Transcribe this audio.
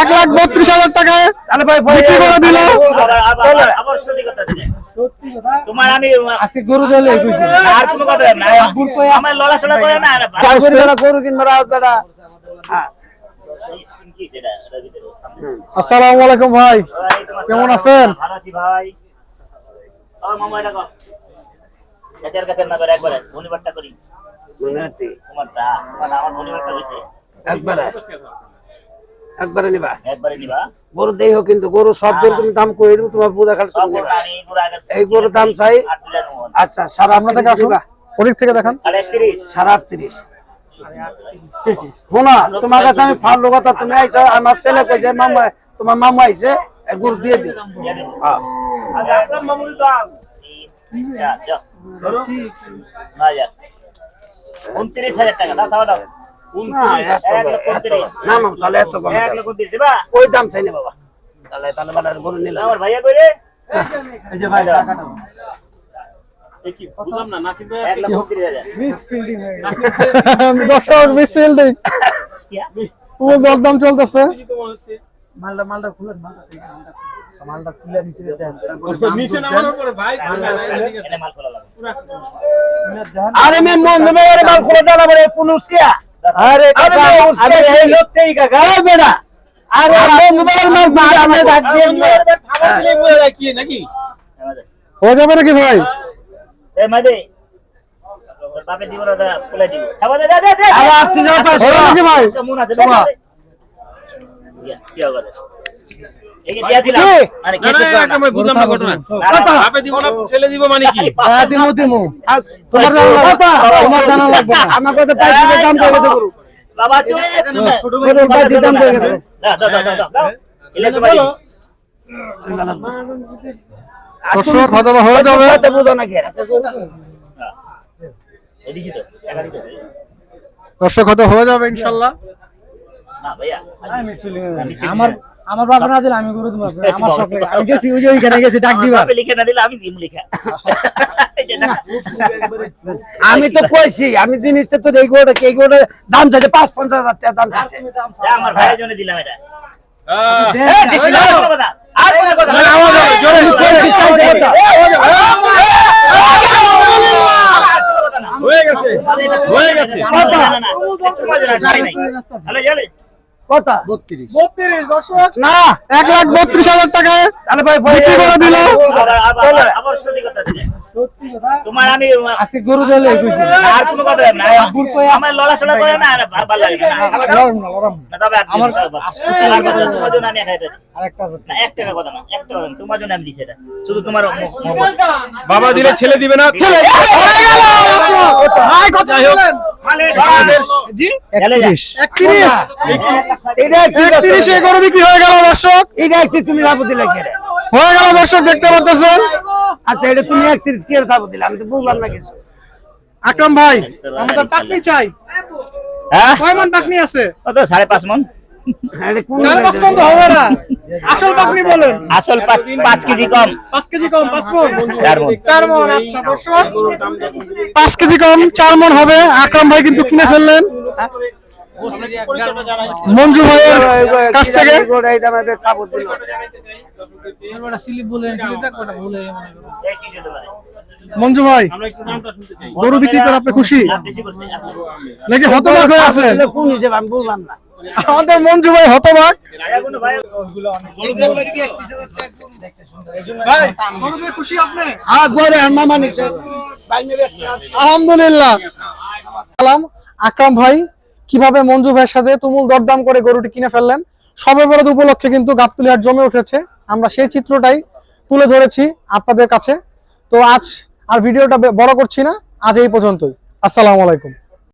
এক লাখ বত্রিশ হাজার টাকায় তাহলে ভাই বিক্রি করে দিল। আবার আবার আবার সত্যি কথা দিলে। তোমার আমি আজকে গরু দিলে কইছি আর কোনো কথা না। আমার লড়াচড়া করে না আরে যাও করে বেড়া গরু কিনবে রাত বেড়া কি যেটা এটা ভিতরে আসসালামু আলাইকুম ভাই। কেমন আছেন? ভাই। একবারে। একবারে নিবা। একবারে নিবা? গরু দেই হোক কিন্তু গরু সব গরু তুমি দাম কই দিম তোমার বুঝা খালি তুমি নিবা। এই গরুর দাম চাই আচ্ছা সাড়ে আমরা থেকে আসুন। নিবা। থেকে দেখান। সাড়ে একত্রিশ সাড়ে আটত্রিশ। শোনা তোমার কাছে আমি ফালু কথা তুমি আইছো আমার ছেলে কইছে মামা তোমার মামা আইছে এই গরু দিয়ে দিও। হ্যাঁ। আচ্ছা একদম মামুনি দাম? যা যা না যা উনত্রিশ হাজার টাকা দাও দাও দাও। না মাম তাহলে এত কম এক লক্ষ উনত্রিশ দিবা? ওই দাম চাই না বাবা। তাহলে তাহলে বালা গরু নিলাম। আমার ভাইয়া কই রে এই যে ভাই টাকাটা এক লক্ষ উনত্রিশ হাজার। মিস ফিল্ডিং গেছে। দর্শক মিছিল দিই কিয়া? তুমুল দরদাম চলতেছে। মালটা মালটা খুলেন খুলে নিচে নামানোর পরে ভাই আরে মে মন দেবে আরে মাল খোলা বলে আরে আরে কাকা এই আরে আমরা ডাক দিয়ে হয়ে। যাবে নাকি ভাই? এ মাদে বাপে দিব না দা দিব। খাবার দে দে দে আরে আপনি যাও তো হবে নাকি ভাই? কি হবে বাবা দাম গেছে। দর্শক হয়তো হয়ে। যাবে। দর্শক হয়তো হয়ে। যাবে ইনশাল্লাহ। হয়ে আমার আমার বাবা না দিলে আমি গরু তোমার আমার শখ লাগে আমি গেছি ওই যে ওইখানে গেছি ডাক দিবা লিখে না দিলে আমি দিম লিখা। আমি তো কইছি আমি জিনিস তো এই গরুটা এই গরুটা দাম চাইছে পাঁচ পঞ্চাশ হাজার টাকা দাম চাইছে আমার ভাইয়ের জন্য দিলাম এটা আহ, এই, বেশি না, আর কোনো কথা, আর কোনো কথা না। আমি কইছি চাইছে কথা। হয়ে গেছে হয়ে গেছে কথা। না, না, না, তোমার জন্য ছাড়ি নাই। হ্যালো, জানে? কথা না এক লাখ বত্রিশ হাজার টাকায় তাহলে ভাই বিক্রি করে দিল আবার- আবার- আবার সত্যি কথা দিলে। তোমার আমি আজকে গরু দিলে আর কোনো কথা না আমার লড়াচড়া করে না ভালো লাগে না লড়ম না লড়ম না। না, তবে আর দিন, তবে আর। আর কথা, তোমার জন্য আমি একাই আরেকটা না এক টাকা কথা না এক টাকা তোমার জন্য আমি দিচ্ছি এটা শুধু তোমার বাবা দিলে ছেলে দিবে না ছেলে একত্রিশে। গরু বিক্রি হয়ে গেল দর্শক। এটা একটি তুমি লাভ দিলে হয়ে গেল দর্শক দেখতে পাচ্ছেন আচ্ছা এটা তুমি একত্রিশ কে লাভ দিলে? আমি তো বুঝলাম না কিছু। আকরাম ভাই আমাদের পাকনি চাই। হ্যাঁ? কয় মান পাকনি আছে? কত সাড়ে পাঁচ মন। চার পাঁচ মন তো হবে না। আসল পাকনি বলেন। আসল পাঁচ পাঁচ কেজি কম। পাঁচ কেজি কম পাঁচ মন। চার। চার মন আচ্ছা দর্শক। পাঁচ কেজি কম চার মন হবে। আকরাম ভাই কিন্তু কিনে ফেললেন। মঞ্জু ভাইয়ের কাছ থেকে? মঞ্জু ভাই গরু বিক্রি করে আপনি খুশি? নাকি হতবাক হয়ে আছেন? কোন হিসেবে? আমি বুঝলাম না। আমাদের মঞ্জু ভাই হতবাক আলহামদুলিল্লাহ। আকরাম ভাই, কীভাবে মঞ্জু ভাইয়ের সাথে তুমুল দরদাম করে গরুটি কিনে ফেললেন? সবে বরাদ উপলক্ষে কিন্তু গাবতলি হাট জমে উঠেছে। আমরা সেই চিত্রটাই তুলে ধরেছি আপনাদের কাছে। তো আজ আর ভিডিওটা বড় করছি না। আজ এই পর্যন্তই। আসসালামু আলাইকুম।